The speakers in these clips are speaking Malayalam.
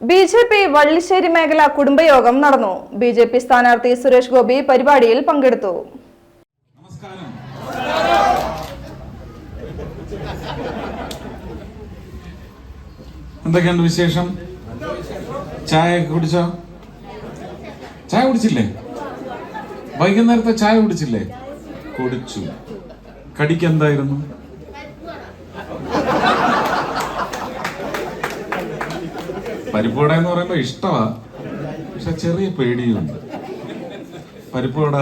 ബി ജെ പി വള്ളിശ്ശേരി മേഖല കുടുംബയോഗം നടന്നു. ബി ജെ പി സ്ഥാനാർത്ഥി സുരേഷ് ഗോപി പരിപാടിയിൽ പങ്കെടുത്തു. നമസ്കാരം. എന്തൊക്കെയുണ്ട് വിശേഷം? ചായ കുടിച്ചോ? ചായ കുടിച്ചില്ലേ? വൈകുന്നേരത്തെ ചായ കുടിച്ചില്ലേ? കുടിച്ചു. കടിക്ക് പരിപ്പുവട എന്ന് പറയുമ്പോ ഇഷ്ടമാ പക്ഷെ ചെറിയ പേടിയുണ്ട്. പരിപ്പുവട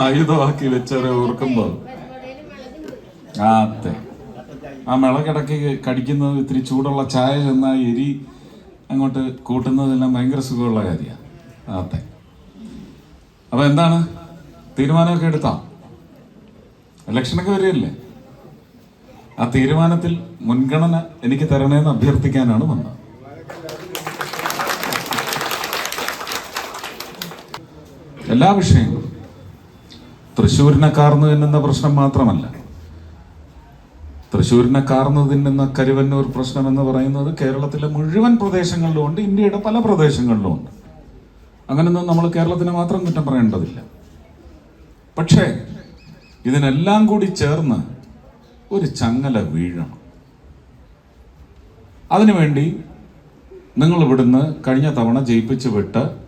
ആയുധമാക്കി വെച്ചവരെ ഓർക്കുമ്പോ? ആ അതെ. ആ മിളകിടക്ക് കടിക്കുന്നത് ഇത്തിരി ചൂടുള്ള ചായ ചെന്ന എരി അങ്ങോട്ട് കൂട്ടുന്നതെല്ലാം ഭയങ്കര സുഖമുള്ള കാര്യമാണ് അതെ. അപ്പൊ എന്താണ്? തീരുമാനമൊക്കെ എടുത്താ? ഇലക്ഷനൊക്കെ വരികയല്ലേ? ആ തീരുമാനത്തിൽ മുൻഗണന എനിക്ക് തരണേന്ന് അഭ്യർത്ഥിക്കാനാണ് വന്നത്. എല്ലാ വിഷയങ്ങളും. തൃശ്ശൂരിനെ കാർന്നു തിന്നുന്ന പ്രശ്നം മാത്രമല്ല. തൃശ്ശൂരിനെ കാർന്നു തിന്നുന്ന കരുവന്നൂർ പ്രശ്നം എന്ന് പറയുന്നത് കേരളത്തിലെ മുഴുവൻ പ്രദേശങ്ങളിലും ഉണ്ട് ഇന്ത്യയുടെ പല പ്രദേശങ്ങളിലും ഉണ്ട്. അങ്ങനെയൊന്നും നമ്മൾ കേരളത്തിന് മാത്രം കുറ്റം പറയേണ്ടതില്ല. പക്ഷേ ഇതിനെല്ലാം കൂടി ചേർന്ന് ഒരു ചങ്ങല വീഴണം. അതിനുവേണ്ടി നിങ്ങൾ ഇവിടുന്ന് കഴിഞ്ഞ തവണ ജയിപ്പിച്ചു വിട്ട്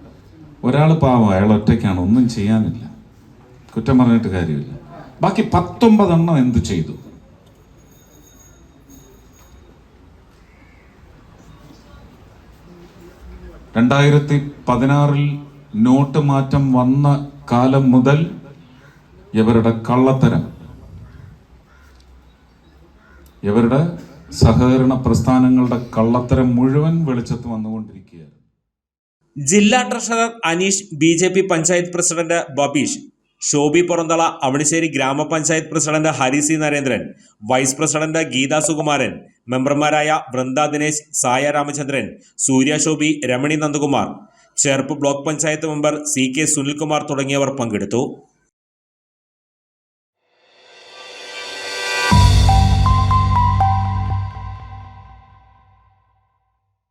ഒരാൾ പാവം അയാൾ ഒറ്റയ്ക്കാണ് ഒന്നും ചെയ്യാനില്ല. കുറ്റം പറഞ്ഞിട്ട് കാര്യമില്ല. ബാക്കി പത്തൊമ്പതെണ്ണം എന്ത് ചെയ്തു? രണ്ടായിരത്തി പതിനാറിൽ നോട്ട് മാറ്റം വന്ന കാലം മുതൽ ഇവരുടെ കള്ളത്തരം. ഇവരുടെ സഹകരണ പ്രസ്ഥാനങ്ങളുടെ കള്ളത്തരം മുഴുവൻ വെളിച്ചത്ത് വന്നുകൊണ്ടിരിക്കുകയാണ്. ജില്ലാ treasurer Aneesh B J P panchayat president Babeesh Shobi പുറന്തള Avanissery ഗ്രാമപഞ്ചായത്ത് president Hari C Narendran vice president Geetha Sukumaran മെമ്പർമാരായ Vrinda Dinesh Saya Ramachandran Surya Shobi Ramani Nandakumar Cherpu block panchayat member C K Sunilkumar തുടങ്ങിയവർ പങ്കെടുത്തു.